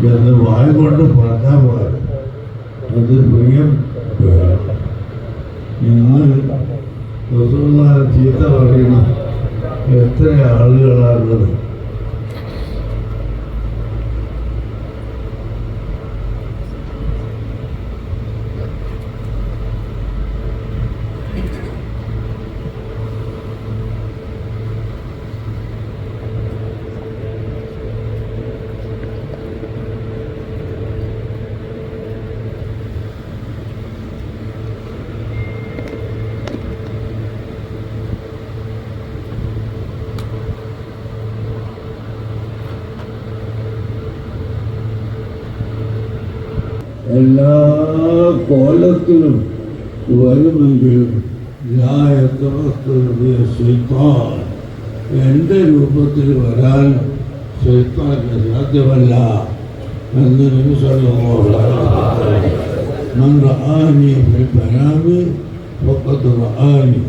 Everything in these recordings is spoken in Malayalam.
എന്ന് വായ കൊണ്ട് പറഞ്ഞാൽ പോലെ അത് പ്രിയം. ഇന്ന് ചീത്ത പറയുന്ന എത്ര ആളുകളാണുള്ളത് എല്ലാ കോലത്തിലും വരുമെങ്കിലും എന്റെ രൂപത്തിൽ വരാൻ ശൈത്താന് സാധ്യമല്ല എന്ന് നിമിഷമോളാമി ആനി.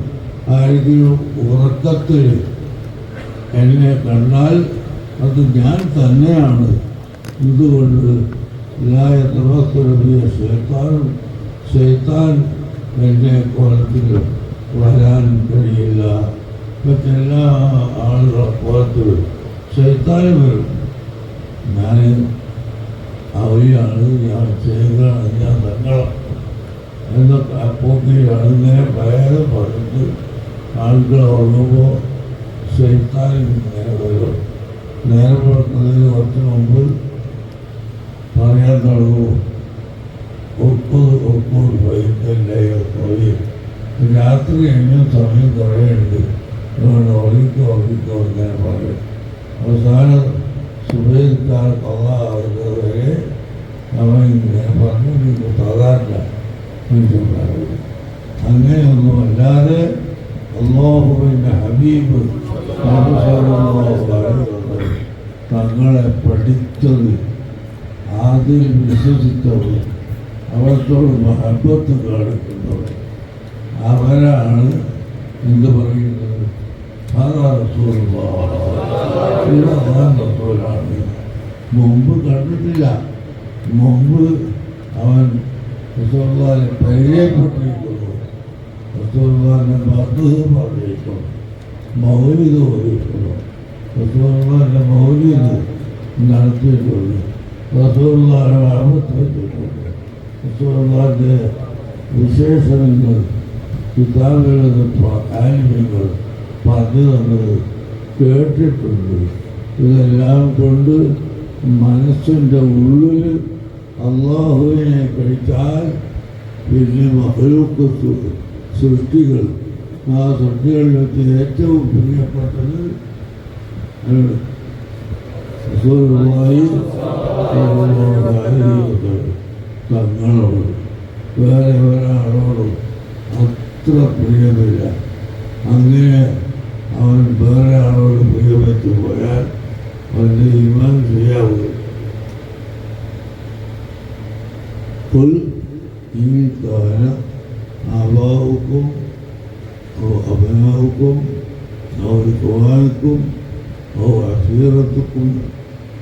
ആരെങ്കിലും ഉറക്കത്തിൽ എന്നെ കണ്ടാൽ അത് ഞാൻ തന്നെയാണ്. എന്തുകൊണ്ട് ലായ തവസ്സുരബിയ ശൈത്താൻ ശൈത്താൻ എന്റെ കോലത്തിൽ വരാൻ കഴിയില്ല. മറ്റെല്ലാ ആളുകളെ കോലത്തിൽ ശൈത്താൻ വരും. ഞാൻ അവയാണ് ഞാൻ ചെയ്യുകയാണ് ഞാൻ തങ്ങളും എന്നൊക്കെ അപ്പോക്കിയാണ് ഇങ്ങനെ പയറ് പറഞ്ഞിട്ട് ആളുകൾ ഉറങ്ങുമ്പോൾ ശൈത്താൻ നേരെ വരും. നേരെ പുറത്തുന്നതിന് കുറച്ച് മുമ്പ് പറയാൻ തുടങ്ങും ഒപ്പത് ഒപ്പത് വൈകിട്ടല്ലേ പോയി. രാത്രി എങ്ങനെ സമയം കുറേയുണ്ട് അതുകൊണ്ട് ഉറങ്ങിക്കോ ഉറങ്ങിക്കോ ഇങ്ങനെ പറയും. അവസാനം സുബൈക്കാർ കൊള്ളാവുന്നത് വരെ അവൻ ഇങ്ങനെ പറഞ്ഞു നീക്ക് സാധാരണ മനുഷ്യന്മാരോട് അങ്ങനെയൊന്നും അല്ലാതെ അള്ളാഹുവിന്റെ ഹബീബ് തങ്ങളെ പഠിച്ചത് അതിൽ വിശ്വസിച്ചവർ അവർക്കോട് മഹത്വത്തെ കാണിക്കുന്നവർ അവരാണ് എന്ത് പറയുന്നത്? റസൂലാണ് മുമ്പ് കണ്ടിട്ടില്ല. മുമ്പ് അവൻ റസൂള്ളാനെ പരിചയപ്പെട്ടിരിക്കുന്നു റസൂള്ളാനെ മധു പറഞ്ഞിരിക്കുന്നു മൗലിത് ഓടിക്കുന്നു റസൂള്ളാന്റെ മൗലിത് നടത്തിയിട്ടുണ്ട് റസൂള്ളാനെ അറുപത്തിട്ടുണ്ട് റസൂള്ളാന്റെ വിശേഷണങ്ങൾ കിതാബുകളിൽ ആനിമങ്ങൾ പറഞ്ഞു തന്നത് കേട്ടിട്ടുണ്ട് ഇതെല്ലാം കൊണ്ട് മനസ്സിന്റെ ഉള്ളിൽ അള്ളാഹുവിനെ കഴിച്ചാൽ പിന്നെ മഹലൂക്ക് സൃഷ്ടികൾ. ആ സൃഷ്ടികളിൽ വെച്ച് ഏറ്റവും പ്രിയപ്പെട്ടത് ഏഹ്, റസൂലുള്ളാഹി സ്വല്ലല്ലാഹു അലൈഹി വസല്ലം തങ്ങളോട് വേറെ ഒരാളോടും അത്ര പ്രിയമില്ല അങ്ങനെ അവൻ വേറെ ആളോട് പ്രിയമെത്തി പോയാൽ അവൻ്റെ ഈമാൻ ശരിയാവുക قل إن كان آباؤكم أو أبناؤكم أو إخوانكم أو عشيرتكم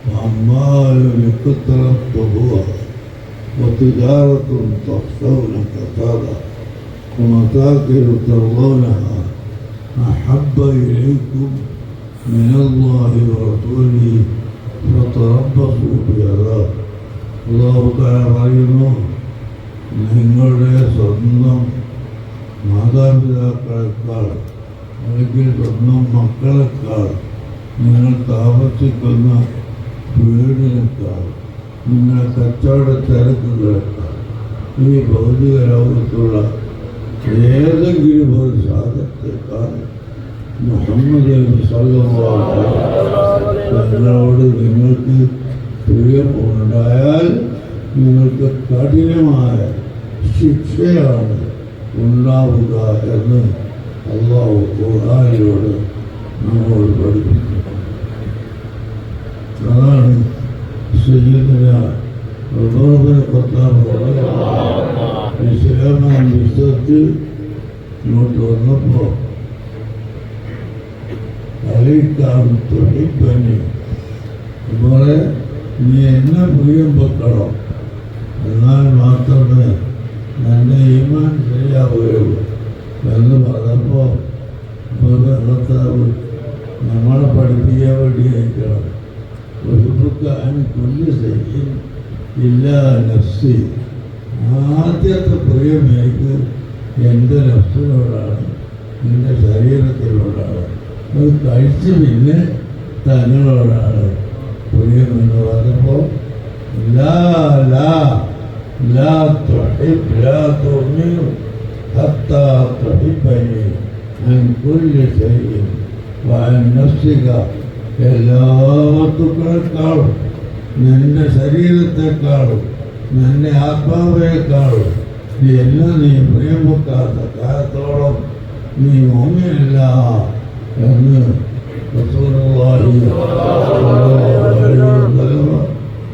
وأموال اقترفتموها وتجارة تخشون كسادها ومساكن ترضونها أحب إليكم من الله ورسوله فتربصوا بعذاب അള്ളാഹു താല പറയുന്നു നിങ്ങളുടെ സ്വന്തം മാതാപിതാക്കളെക്കാൾ അല്ലെങ്കിൽ സ്വന്തം മക്കളെക്കാൾ നിങ്ങൾ താമസിക്കുന്ന വീടിനേക്കാൾ നിങ്ങളുടെ കച്ചവട തിരക്കുകളെക്കാൾ ഈ ഭൗതിക ലോകത്തുള്ള ഏതെങ്കിലും ഒരു സാധനത്തെക്കാൾ മുഹമ്മദ് സല്ലല്ലാഹു അലൈഹി തങ്ങളോട് നിങ്ങൾക്ക് പ്രിയം ഉണ്ടായാൽ നിങ്ങൾക്ക് കഠിനമായ ശിക്ഷയാണ് ഉണ്ടാവുക എന്ന് അള്ളാഹു ഖുർആനിലൂടെ നമ്മോട് പഠിപ്പിക്കുന്നു അതാണ് സയ്യിദിന ഉമർ ഖത്താബ് ഇസ്ലാം വിശ്വസിച്ച് ഇങ്ങോട്ട് വന്നപ്പോൾ അലൈക്കാം തൊഴിപ്പനി ഉമറെ നീ എന്നെ പ്രിയം വെക്കണം? എന്നാൽ മാത്രമേ ഇല്ല നഫ്സി. ആദ്യത്തെ പ്രിയമേക്ക് എന്റെ നഫ്സിനോടാണ് എന്റെ ശരീരത്തിനോടാണ്. അത് കഴിച്ച് പിന്നെ തങ്ങളോടാണ് പ്രിയം എന്ന് പറഞ്ഞപ്പോൾ ലാ ലാ ലാ തുഹിബ് ലാ തുഅ്മിനു ഹത്താ തുഹിബ്ബനി അൻ കുല്ലി ശൈഇൻ വഅൻ നഫ്സിക. എല്ലാ വസ്തുക്കളെക്കാളും നിന്റെ ശരീരത്തെക്കാളും നിന്റെ ആത്മാവിനേക്കാളും നീ എല്ലാം നീ പ്രിയം കാലത്തോളം നീ മോങ്ങില്ല എന്ന്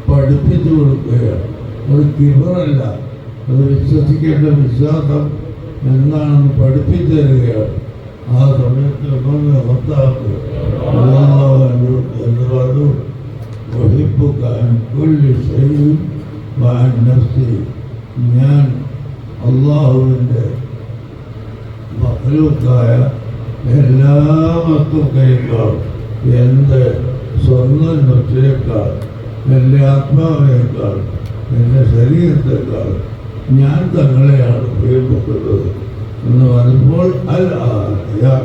പഠിപ്പിച്ചു കൊടുക്കുകയാണ്. ഒരു കിബറല്ല അത് വിശ്വസിക്കേണ്ട വിശ്വാസം എന്താണെന്ന് പഠിപ്പിച്ചു തരികയാണ്. ആ സമയത്ത് ഭർത്താവ് എന്ന് പറഞ്ഞു. ഒഴിപ്പുക കൊല്ലി ചെയ്യും നഫ്സി ഞാൻ അള്ളാഹുവിന്റെ മക്കളുക്കായ എല്ലാ വസ്തുക്കളേക്കാൾ എന്റെ സ്വന്തം നഫ്സിനേക്കാൾ എന്റെ ആത്മാവിനേക്കാൾ എന്റെ ശരീരത്തെക്കാൾ ഞാൻ തങ്ങളെയാണ് പ്രിയപ്പെട്ടത് എന്ന് പറയുമ്പോൾ അൽ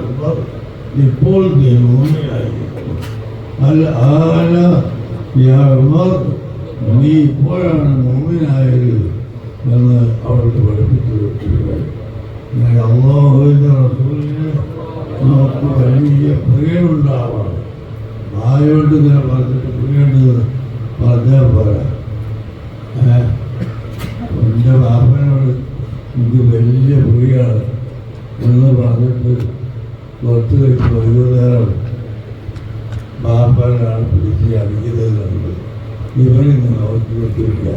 ഉമർ, ഇപ്പോൾ നീ ഭൂമിയായിരിക്കുന്നു അൽ ആന യാ ഉമർ, നീ ഇപ്പോഴാണ് മൂമിനായത് എന്ന് അവർക്ക് പഠിപ്പിച്ചു ഞാൻ അള്ളാഹുവിന്റെ റസൂലിന് നമുക്ക് വലിയ പ്രിയമുണ്ടാവണം ആയോണ്ട് ഇങ്ങനെ പറഞ്ഞിട്ട് പ്രിയേണ്ടത് പറഞ്ഞാൽ പോരാ? എന്റെ ബാപ്പനോട് എനിക്ക് വലിയ പ്രിയാണ് എന്ന് പറഞ്ഞിട്ട് പുറത്ത് വെച്ച് വൈകുന്നേരം ബാപ്പനാണ് പിടിക്കുക അടിക്കുന്നത് ഇവരിൽ നിന്ന് അവർക്ക് വെച്ചിരിക്കുക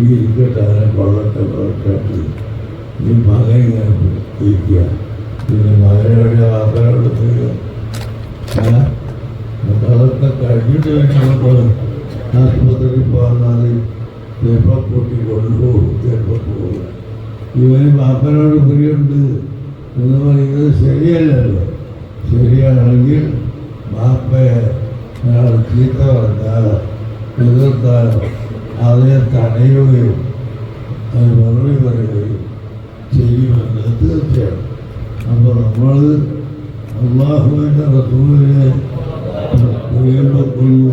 ഈ ഇരിക്കട്ടെ അതിനെ കൊള്ളട്ടെ കൊള്ളട്ടെ. ഈ മകൻ ഇങ്ങനെ ഇരിക്കുക. പിന്നെ മകനോടെ വാപ്പനോട്? എന്നിട്ട് അതൊക്കെ കഴിഞ്ഞിട്ട് നമുക്ക് ആശുപത്രിയിൽ പോകാൻ ചിലപ്പോൾ കൂട്ടി കൊണ്ടുപോകും ചിലപ്പോൾ പോകും. ഇവന് ബാപ്പനോട് പുരിയുണ്ട് എന്ന് പറയുന്നത് ശരിയല്ലല്ലോ. ശരിയാണെങ്കിൽ ബാപ്പയെ ഒരാൾ ചീത്ത പറഞ്ഞാലോ എതിർത്താലോ അതിനെ തടയുകയോ അത് മറുപടി പറയുകയും ചെയ്യുമെന്ന് തീർച്ചയാണ് അപ്പോൾ നമ്മൾ അള്ളാഹുവിന്റെ റസൂലിനെ പ്രിയം വെക്കുന്നു